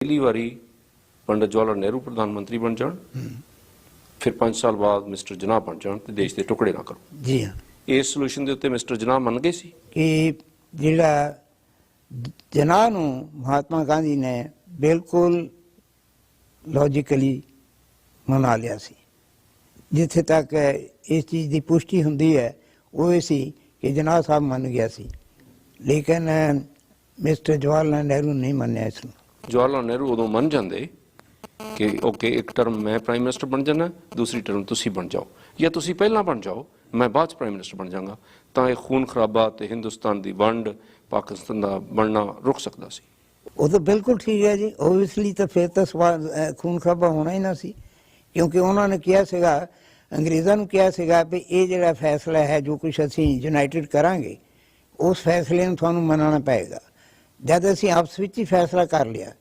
ਪਹਿਲੀ ਵਾਰੀ ਪੰਡਤ ਜਵਾਹਰ ਨਹਿਰੂ ਪ੍ਰਧਾਨ ਮੰਤਰੀ ਬਣ ਜਾਣ ਫਿਰ 5 ਸਾਲ ਬਾਅਦ ਮਿਸਟਰ ਜਨਾਬ ਬਣ ਜਾਣ ਤੇ ਦੇਸ਼ ਦੇ ਟੁਕੜੇ ਨਾ ਕਰੋ। ਜੀ ਹਾਂ। ਇਸ ਸੋਲੂਸ਼ਨ ਦੇ ਉੱਤੇ ਮਿਸਟਰ ਜਨਾਬ ਮੰਨ ਗਏ ਸੀ? ਕਿ ਜਿਹੜਾ ਜਨਾਹ ਨੂੰ ਮਹਾਤਮਾ ਗਾਂਧੀ ਨੇ ਬਿਲਕੁਲ ਲੌਜੀਕਲੀ ਮਨਾ ਲਿਆ ਸੀ। ਜਿੱਥੇ ਤੱਕ ਇਸ ਚੀਜ਼ ਦੀ ਪੁਸ਼ਟੀ ਹੁੰਦੀ ਹੈ ਉਹ ਇਹ ਸੀ ਕਿ ਜਨਾਹ ਸਾਹਿਬ ਮੰਨ ਗਿਆ ਸੀ। ਲੇਕਿਨ ਮਿਸਟਰ ਜਵਾਹਰ ਲਾਲ ਨਹਿਰੂ ਨਹੀਂ ਮੰਨਿਆ ਇਸ ਨੂੰ। ਜਵਾਹਰ ਲਾਲ ਨਹਿਰੂ ਉਦੋਂ ਮੰਨ ਜਾਂਦੇ ਕਿ ਓਕੇ, ਇੱਕ ਟਰਮ ਮੈਂ ਪ੍ਰਾਈਮ ਮਿਨਿਸਟਰ ਬਣ ਜਾਣਾ ਦੂਸਰੀ ਟਰਮ ਤੁਸੀਂ ਬਣ ਜਾਓ। ਜਾਂ ਤੁਸੀਂ ਪਹਿਲਾਂ ਬਣ ਜਾਓ, ਮੈਂ ਬਾਅਦ ਚ ਪ੍ਰਾਈਮ ਮਿਨਿਸਟਰ ਬਣ ਜਾਵਾਂਗਾ ਤਾਂ ਇਹ ਖੂਨ ਖਰਾਬਾ ਤੇ ਹਿੰਦੁਸਤਾਨ ਦੀ ਵੰਡ, ਪਾਕਿਸਤਾਨ ਦਾ ਬਣਨਾ ਰੁਕ ਸਕਦਾ ਸੀ। ਉਹ ਤਾਂ ਬਿਲਕੁਲ ਠੀਕ ਹੈ ਜੀ। ਓਬਵੀਅਸਲੀ ਤਾਂ ਫਿਰ ਤਾਂ ਸਵਾਲ ਖੂਨ ਖਰਾਬਾ ਹੋਣਾ ਹੀ ਨਾ ਸੀ। ਕਿਉਂਕਿ ਉਹਨਾਂ ਨੇ ਕਿਹਾ ਸੀਗਾ, ਅੰਗਰੇਜ਼ਾਂ ਨੂੰ ਕਿਹਾ ਸੀਗਾ ਵੀ ਇਹ ਜਿਹੜਾ ਫੈਸਲਾ ਹੈ ਜੋ ਕੁਝ ਅਸੀਂ ਯੂਨਾਈਟਿਡ ਕਰਾਂਗੇ, ਉਸ ਫੈਸਲੇ ਨੂੰ ਤੁਹਾਨੂੰ ਮੰਨਣਾ ਪਏਗਾ। ਜਦ ਅਸੀਂ ਆਪਸ ਵਿੱਚ ਹੀ ਫੈਸਲਾ ਕਰ ਲਿਆ